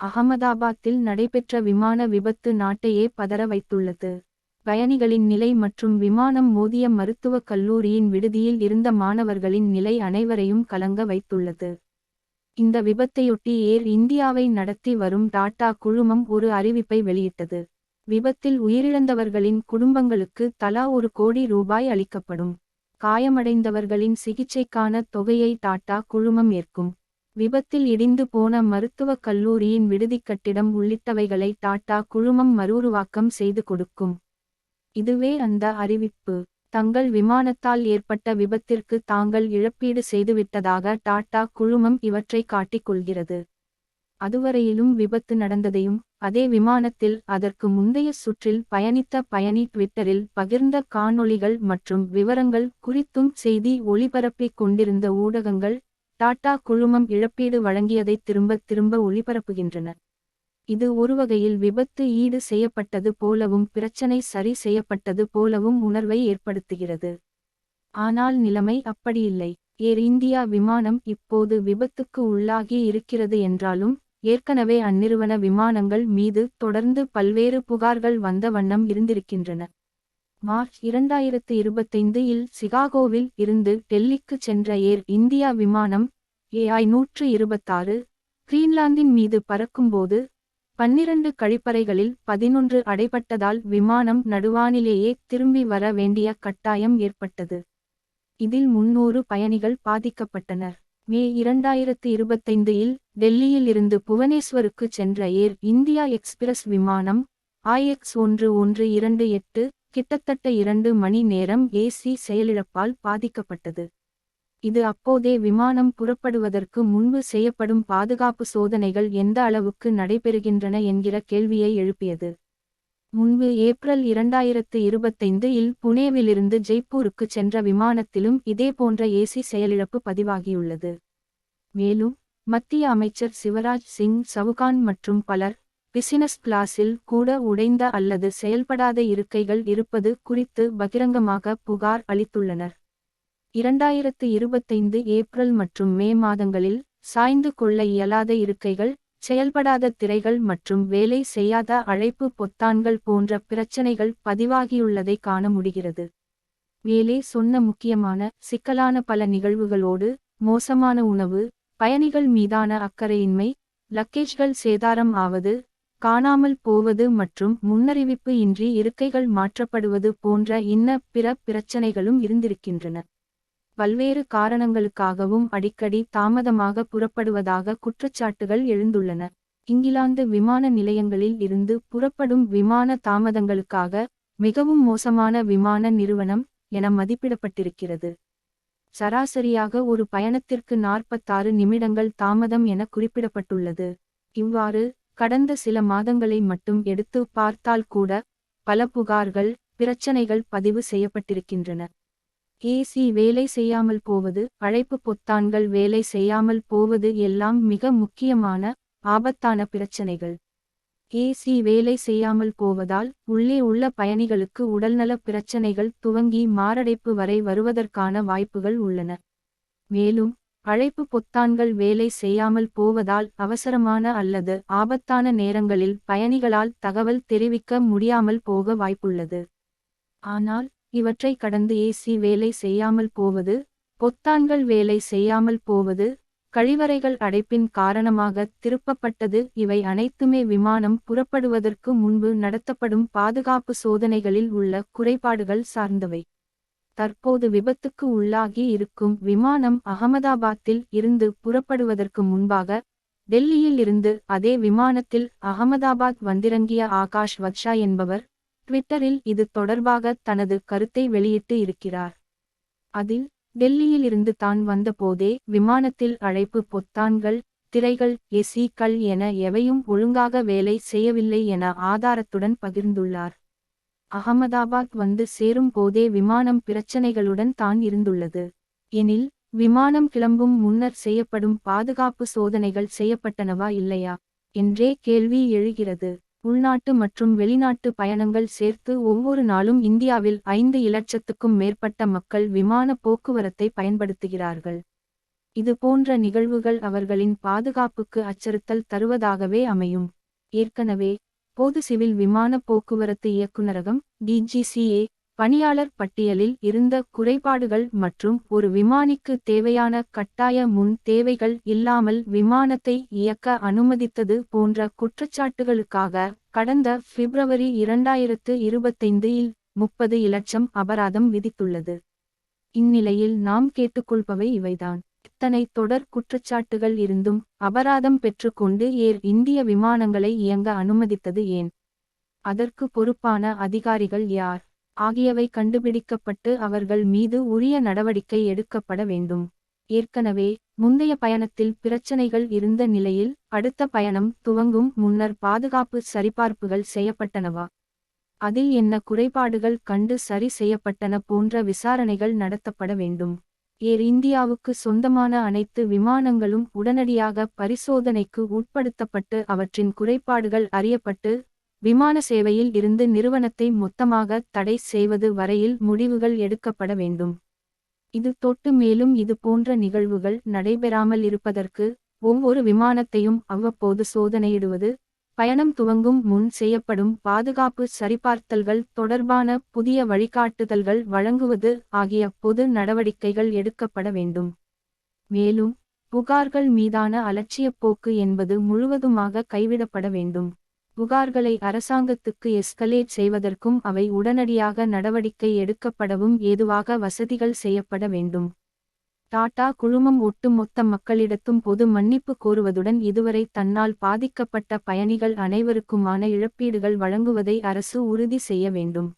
அகமதாபாத்தில் நடைபெற்ற விமான விபத்து நாட்டையே பதற வைத்துள்ளது. பயணிகளின் நிலை மற்றும் விமானம் மோதிய மருத்துவக் கல்லூரியின் விடுதியில் இருந்த மாணவர்களின் நிலை அனைவரையும் கலங்க வைத்துள்ளது. இந்த விபத்தையொட்டி ஏர் இந்தியாவை நடத்தி வரும் டாடா குழுமம் ஒரு அறிவிப்பை வெளியிட்டது. விபத்தில் உயிரிழந்தவர்களின் குடும்பங்களுக்கு தலா ஒரு கோடி ரூபாய் அளிக்கப்படும். காயமடைந்தவர்களின் சிகிச்சைக்கான தொகையை டாடா குழுமம் ஏற்கும். விபத்தில் இடிந்து போன மருத்துவக் கல்லூரியின் விடுதிக் கட்டிடம் உள்ளிட்டவைகளை டாடா குழுமம் மறுஉருவாக்கம் செய்து கொடுக்கும். இதுவே அந்த அறிவிப்பு. தங்கள் விமானத்தால் ஏற்பட்ட விபத்திற்கு தாங்கள் இழப்பீடு செய்துவிட்டதாக டாடா குழுமம் இவற்றை காட்டிக் கொள்கிறது அதுவரையிலும் விபத்து நடந்ததையும் அதே விமானத்தில் அதற்கு முந்தைய சுற்றில் பயணித்த பயணி ட்விட்டரில் பகிர்ந்த காணொளிகள் மற்றும் விவரங்கள் குறித்தும் செய்தி ஒளிபரப்பிக் கொண்டிருந்த ஊடகங்கள் டாடா குழுமம் இழப்பீடு வழங்கியதை திரும்ப திரும்ப ஒளிபரப்புகின்றன. இது ஒருவகையில் விபத்து ஈடு செய்யப்பட்டது போலவும் பிரச்சனை சரி செய்யப்பட்டது போலவும் உணர்வை ஏற்படுத்துகிறது. ஆனால் நிலைமை அப்படியில்லை ஏர் இந்தியா விமானம் இப்போது விபத்துக்கு உள்ளாகி இருக்கிறது என்றாலும் ஏற்கனவே அந்நிறுவன விமானங்கள் மீது தொடர்ந்து பல்வேறு புகார்கள் வந்த வண்ணம் இருந்திருக்கின்றன. மார்ச் இரண்டாயிரத்து இருபத்தைந்து இல் சிகாகோவில் இருந்து டெல்லிக்கு சென்ற ஏர் இந்தியா விமானம் ஏஐ நூற்று இருபத்தாறு கிரீன்லாந்தின் மீது பறக்கும்போது பன்னிரண்டு கழிப்பறைகளில் பதினொன்று அடைபட்டதால் விமானம் நடுவானிலேயே திரும்பி வர வேண்டிய கட்டாயம் ஏற்பட்டது. இதில் முன்னூறு பயணிகள் பாதிக்கப்பட்டனர். மே இரண்டாயிரத்து இருபத்தைந்து இல் டெல்லியில் இருந்து புவனேஸ்வருக்கு சென்ற ஏர் இந்தியா எக்ஸ்பிரஸ் விமானம் ஐஎக்ஸ் ஒன்று ஒன்று இரண்டு எட்டு கிட்டத்தட்ட இரண்டு மணி நேரம் ஏசி செயலிழப்பால் பாதிக்கப்பட்டது. இது அப்போதே விமானம் புறப்படுவதற்கு முன்பு செய்யப்படும் பாதுகாப்பு சோதனைகள் எந்த அளவுக்கு நடைபெறுகின்றன என்கிற கேள்வியை எழுப்பியது. முன்பு ஏப்ரல் இரண்டாயிரத்து இருபத்தைந்து இல் புனேவிலிருந்து ஜெய்ப்பூருக்கு சென்ற விமானத்திலும் இதேபோன்ற ஏசி செயலிழப்பு பதிவாகியுள்ளது. மேலும் மத்திய அமைச்சர் சிவராஜ் சிங் சவுகான் மற்றும் பலர் பிசினஸ் கிளாஸில் கூட உடைந்த அல்லது செயல்படாத இருக்கைகள் இருப்பது குறித்து பகிரங்கமாக புகார் அளித்துள்ளனர். இரண்டாயிரத்து இருபத்தைந்து ஏப்ரல் மற்றும் மே மாதங்களில் சாய்ந்து கொள்ள இயலாத இருக்கைகள் செயல்படாத திரைகள் மற்றும் வேலை செய்யாத அழைப்பு பொத்தான்கள் போன்ற பிரச்சனைகள் பதிவாகியுள்ளதை காண முடிகிறது. மேலே சொன்ன முக்கியமான சிக்கலான பல நிகழ்வுகளோடு மோசமான உணவு பயணிகள் மீதான அக்கறையின்மை லக்கேஜ்கள் சேதாரம் ஆவது காணாமல் போவது மற்றும் முன்னறிவிப்பு இன்றி இருக்கைகள் மாற்றப்படுவது போன்ற இன்ன பிற பிரச்சனைகளும் இருந்திருக்கின்றன. பல்வேறு காரணங்களுக்காகவும் அடிக்கடி தாமதமாக புறப்படுவதாக குற்றச்சாட்டுகள் எழுந்துள்ளன. இங்கிலாந்து விமான நிலையங்களில் இருந்து புறப்படும் விமான தாமதங்களுக்காக மிகவும் மோசமான விமான நிறுவனம் என மதிப்பிடப்பட்டிருக்கிறது. சராசரியாக ஒரு பயணத்திற்கு நாற்பத்தாறு நிமிடங்கள் தாமதம் என குறிப்பிடப்பட்டுள்ளது. இவ்வாறு கடந்த சில மாதங்களை மட்டும் எடுத்து பார்த்தால் கூட பல புகார்கள் பிரச்சனைகள் பதிவு செய்யப்பட்டிருக்கின்றன. ஏசி வேலை செய்யாமல் போவது அழைப்பு பொத்தான்கள் வேலை செய்யாமல் போவது எல்லாம் மிக முக்கியமான ஆபத்தான பிரச்சனைகள். ஏசி வேலை செய்யாமல் போவதால் உள்ளே உள்ள பயணிகளுக்கு உடல்நல பிரச்சனைகள் துவங்கி மாரடைப்பு வரை வருவதற்கான வாய்ப்புகள் உள்ளன. மேலும் அழைப்பு பொத்தான்கள் வேலை செய்யாமல் போவதால் அவசரமான அல்லது ஆபத்தான நேரங்களில் பயணிகளால் தகவல் தெரிவிக்க முடியாமல் போக வாய்ப்புள்ளது. ஆனால் இவற்றை கடந்து ஏசி வேலை செய்யாமல் போவது பொத்தான்கள் வேலை செய்யாமல் போவது கழிவறைகள் அடைப்பின் காரணமாக திருப்பப்பட்டது இவை அனைத்துமே விமானம் புறப்படுவதற்கு முன்பு நடத்தப்படும் பாதுகாப்பு சோதனைகளில் உள்ள குறைபாடுகள் சார்ந்தவை. தற்போது விபத்துக்கு உள்ளாகி இருக்கும் விமானம் அகமதாபாத்தில் இருந்து புறப்படுவதற்கு முன்பாக டெல்லியில் இருந்து அதே விமானத்தில் அகமதாபாத் வந்திறங்கிய ஆகாஷ் வத்ஷா என்பவர் ட்விட்டரில் இது தொடர்பாக தனது கருத்தை வெளியிட்டு இருக்கிறார். அதில் டெல்லியில் இருந்து தான் வந்தபோதே விமானத்தில் அழைப்பு பொத்தான்கள் திரைகள் எசிக்கள் என எவையும் ஒழுங்காக வேலை செய்யவில்லை என ஆதாரத்துடன் பகிர்ந்துள்ளார். அகமதாபாத் வந்து சேரும் போதே விமானம் பிரச்சனைகளுடன் தான் இருந்துள்ளது. எனில் விமானம் கிளம்பும் முன்னர் செய்யப்படும் பாதுகாப்பு சோதனைகள் செய்யப்பட்டனவா இல்லையா? என்றே கேள்வி எழுகிறது. உள்நாட்டு மற்றும் வெளிநாட்டு பயணங்கள் சேர்த்து ஒவ்வொரு நாளும் இந்தியாவில் ஐந்து இலட்சத்துக்கும் மேற்பட்ட மக்கள் விமான போக்குவரத்தை பயன்படுத்துகிறார்கள். இது போன்ற நிகழ்வுகள் அவர்களின் பாதுகாப்புக்கு அச்சுறுத்தல் தருவதாகவே அமையும். ஏற்கனவே பொது சிவில் விமான போக்குவரத்து இயக்குநரகம் டிஜிசிஏ பணியாளர் பட்டியலில் இருந்த குறைபாடுகள் மற்றும் ஒரு விமானிக்கு தேவையான கட்டாய முன் தேவைகள் இல்லாமல் விமானத்தை இயக்க அனுமதித்தது போன்ற குற்றச்சாட்டுகளுக்காக கடந்த பிப்ரவரி இரண்டாயிரத்து இருபத்தைந்து இல் முப்பது இலட்சம் அபராதம் விதித்துள்ளது. இந்நிலையில் நாம் கேட்டுக்கொள்பவை இவைதான். இத்தனை தொடர் குற்றச்சாட்டுகள் இருந்தும் அபராதம் பெற்றுக்கொண்டு ஏர் இந்திய விமானங்களை இயங்க அனுமதித்தது ஏன்? அதற்கு பொறுப்பான அதிகாரிகள் யார்? ஆகியவை கண்டுபிடிக்கப்பட்டு அவர்கள் மீது உரிய நடவடிக்கை எடுக்கப்பட வேண்டும். ஏற்கனவே முந்தைய பயணத்தில் பிரச்சனைகள் இருந்த நிலையில் அடுத்த பயணம் துவங்கும் முன்னர் பாதுகாப்பு சரிபார்ப்புகள் செய்யப்பட்டனவா? அதில் என்ன குறைபாடுகள் கண்டு சரி செய்யப்பட்டன போன்ற விசாரணைகள் நடத்தப்பட வேண்டும். ஏர் இந்தியாவுக்கு சொந்தமான அனைத்து விமானங்களும் உடனடியாக பரிசோதனைக்கு உட்படுத்தப்பட்டு அவற்றின் குறைபாடுகள் அறியப்பட்டு விமான சேவையில் இருந்து நிறுவனத்தை மொத்தமாக தடை செய்வது வரையில் முடிவுகள் எடுக்கப்பட வேண்டும். இது தொட்டு மேலும் இது போன்ற நிகழ்வுகள் நடைபெறாமல் இருப்பதற்கு ஒவ்வொரு விமானத்தையும் அவ்வப்போது சோதனையிடுவது பயணம் துவங்கும் முன் செய்யப்படும் பாதுகாப்பு சரிபார்த்தல்கள் தொடர்பான புதிய வழிகாட்டுதல்கள் வழங்குவது ஆகிய பொது நடவடிக்கைகள் எடுக்கப்பட வேண்டும். மேலும் புகார்கள் மீதான அலட்சியப் போக்கு என்பது முழுவதுமாக கைவிடப்பட வேண்டும். புகார்களை அரசாங்கத்துக்கு எஸ்கலேட் செய்வதற்கும் அவை உடனடியாக நடவடிக்கை எடுக்கப்படவும் ஏதுவாக வசதிகள் செய்யப்பட வேண்டும். டாடா குழுமம் ஒட்டுமொத்த மக்களிடத்தும் பொது மன்னிப்பு கோருவதுடன் இதுவரை தன்னால் பாதிக்கப்பட்ட பயணிகள் அனைவருக்குமான இழப்பீடுகள் வழங்குவதை அரசு உறுதி செய்ய வேண்டும்.